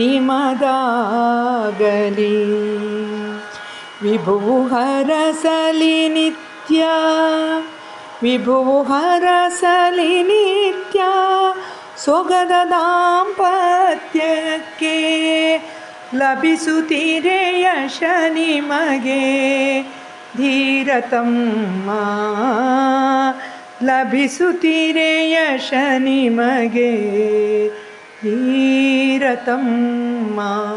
ನಿಮದಾಗಲಿ ವಿಭುವು ಹರಸಲಿ ನಿತ್ಯ ವಿಭುವು ಹರಸಲಿ ನಿತ್ಯ ಸೊಗದ ದಾಂಪತ್ಯಕ್ಕೆ ಲಭಿಸುತ್ತೀರೆ ಯಶ ನಿಮಗೆ ಧೀರತಮ್ಮ ಲಭಿಸುತ್ತೀರೆ ಯಶ ನಿಮಗೆ ಧೀ வீரதம்மா